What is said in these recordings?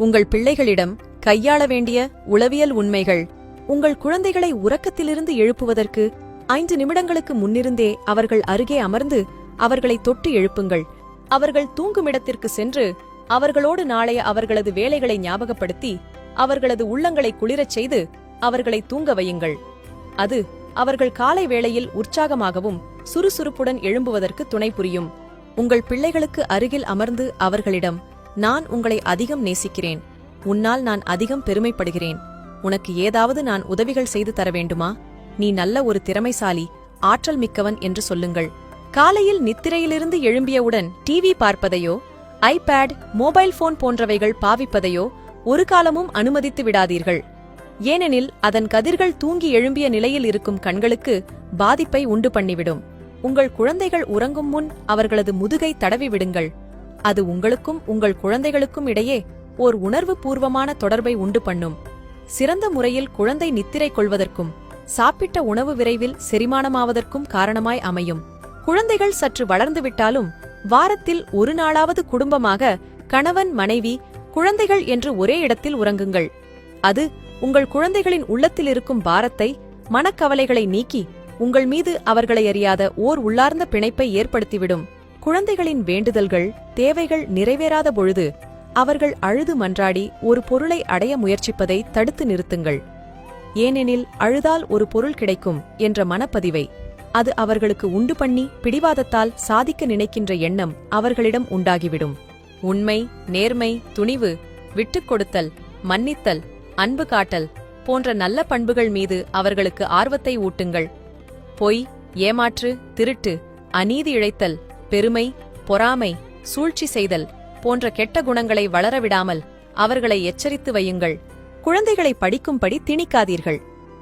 உங்கள் பிள்ளைகளிடம் கையாள வேண்டிய உளவியல் உண்மைகள் உங்கள் குழந்தைகளை உறக்கத்திலிருந்து எழுப்புவதற்கு ஐந்து நிமிடங்களுக்கு முன்னிருந்தே அவர்கள் அருகே அமர்ந்து அவர்களை தொட்டு எழுப்புங்கள். அவர்கள் தூங்குமிடத்திற்கு சென்று அவர்களோடு நாளைய அவர்களது வேலைகளை ஞாபகப்படுத்தி அவர்களது உள்ளங்களை குளிரச் செய்து அவர்களை தூங்க வையுங்கள். அது அவர்கள் காலை வேளையில் உற்சாகமாகவும் சுறுசுறுப்புடன் எழும்புவதற்கு துணை புரியும். உங்கள் பிள்ளைகளுக்கு அருகில் அமர்ந்து அவர்களிடம் நான் உங்களை அதிகம் நேசிக்கிறேன். உன்னால் நான் அதிகம் பெருமைப்படுகிறேன். உனக்கு ஏதாவது நான் உதவிகள் செய்து தர வேண்டுமா? நீ நல்ல ஒரு திறமைசாலி ஆற்றல் மிக்கவன் என்று சொல்லுங்கள். காலையில் நித்திரையிலிருந்து எழும்பியவுடன் டிவி பார்ப்பதையோ ஐபேட் மொபைல் போன் போன்றவைகள் பாவிப்பதையோ ஒரு காலமும் அனுமதித்து விடாதீர்கள். ஏனெனில் அதன் கதிர்கள் தூங்கி எழும்பிய நிலையில் இருக்கும் கண்களுக்கு பாதிப்பை உண்டு பண்ணிவிடும். உங்கள் குழந்தைகள் உறங்கும் முன் அவர்களது முதுகை தடவி விடுங்கள் அது உங்களுக்கும் உங்கள் குழந்தைகளுக்கும் இடையே ஓர் உணர்வு பூர்வமான தொடர்பை உண்டு பண்ணும். சிறந்த முறையில் குழந்தை நித்திரை கொள்வதற்கும் சாப்பிட்ட உணவு விரைவில் செரிமானமாவதற்கும் காரணமாய் அமையும். குழந்தைகள் சற்று வளர்ந்துவிட்டாலும் வாரத்தில் ஒரு நாளாவது குடும்பமாக கணவன் மனைவி குழந்தைகள் என்று ஒரே இடத்தில் உறங்குங்கள். அது உங்கள் குழந்தைகளின் உள்ளத்தில் இருக்கும் பாரத்தை மனக்கவலைகளை நீக்கி உங்கள் மீது அவர்களை அறியாத ஓர் உள்ளார்ந்த பிணைப்பை ஏற்படுத்திவிடும். குழந்தைகளின் வேண்டுதல்கள் தேவைகள் நிறைவேறாத பொழுது அவர்கள் அழுது மன்றாடி ஒரு பொருளை அடைய முயற்சிப்பதை தடுத்து நிறுத்துங்கள். ஏனெனில் அழுதால் ஒரு பொருள் கிடைக்கும் என்ற மனப்பதிவை அது அவர்களுக்கு உண்டு பண்ணி பிடிவாதத்தால் சாதிக்க நினைக்கின்ற எண்ணம் அவர்களிடம் உண்டாகிவிடும். உண்மை நேர்மை துணிவு விட்டுக் கொடுத்தல் மன்னித்தல் அன்பு காட்டல் போன்ற நல்ல பண்புகள் மீது அவர்களுக்கு ஆர்வத்தை ஊட்டுங்கள். பொய் ஏமாற்று திருட்டு அநீதி இழைத்தல் பெருமை பொறாமை சூழ்ச்சி செய்தல் போன்ற கெட்ட குணங்களை வளரவிடாமல் அவர்களை எச்சரித்து வையுங்கள். குழந்தைகளை படிக்கும்படி திணிக்காதீர்கள்.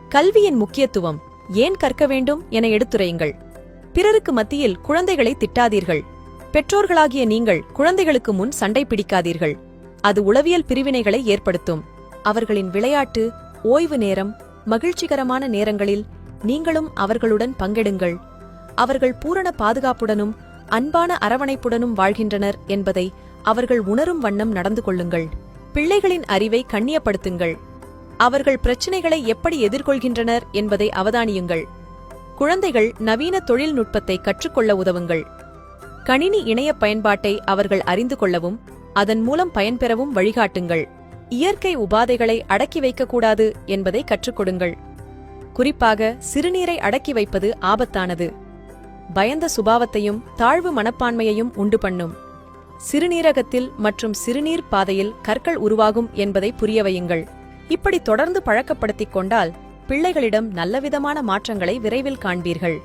கல்வியின் முக்கியத்துவம் ஏன் கற்க வேண்டும் என எடுத்துரையுங்கள். பிறருக்கு மத்தியில் குழந்தைகளை திட்டாதீர்கள். பெற்றோர்களாகிய நீங்கள் குழந்தைகளுக்கு முன் சண்டை பிடிக்காதீர்கள். அது உளவியல் பிரிவினைகளை ஏற்படுத்தும். அவர்களின் விளையாட்டு ஓய்வு நேரம் மகிழ்ச்சிகரமான நேரங்களில் நீங்களும் அவர்களுடன் பங்கெடுங்கள். அவர்கள் பூரண பாதுகாப்புடனும் அன்பான அரவணைப்புடனும் வாழ்கின்றனர் என்பதை அவர்கள் உணரும் வண்ணம் நடந்து கொள்ளுங்கள். பிள்ளைகளின் அறிவை கண்ணியப்படுத்துங்கள். அவர்கள் பிரச்சினைகளை எப்படி எதிர்கொள்கின்றனர் என்பதை அவதானியுங்கள். குழந்தைகள் நவீன தொழில்நுட்பத்தை கற்றுக்கொள்ள உதவுங்கள். கணினி இணைய பயன்பாட்டை அவர்கள் அறிந்து கொள்ளவும் அதன் மூலம் பயன்பெறவும் வழிகாட்டுங்கள். இயற்கை உபாதைகளை அடக்கி வைக்கக்கூடாது என்பதை கற்றுக் கொடுங்கள். குறிப்பாக சிறுநீரை அடக்கி வைப்பது ஆபத்தானது. பயந்த சுபாவத்தையும் தாழ்வு மனப்பான்மையையும் உண்டு பண்ணும். சிறுநீரகத்தில் மற்றும் சிறுநீர் பாதையில் கற்கள் உருவாகும் என்பதை புரிய வையுங்கள். இப்படி தொடர்ந்து பழக்கப்படுத்திக் கொண்டால் பிள்ளைகளிடம் நல்லவிதமான மாற்றங்களை விரைவில் காண்பீர்கள்.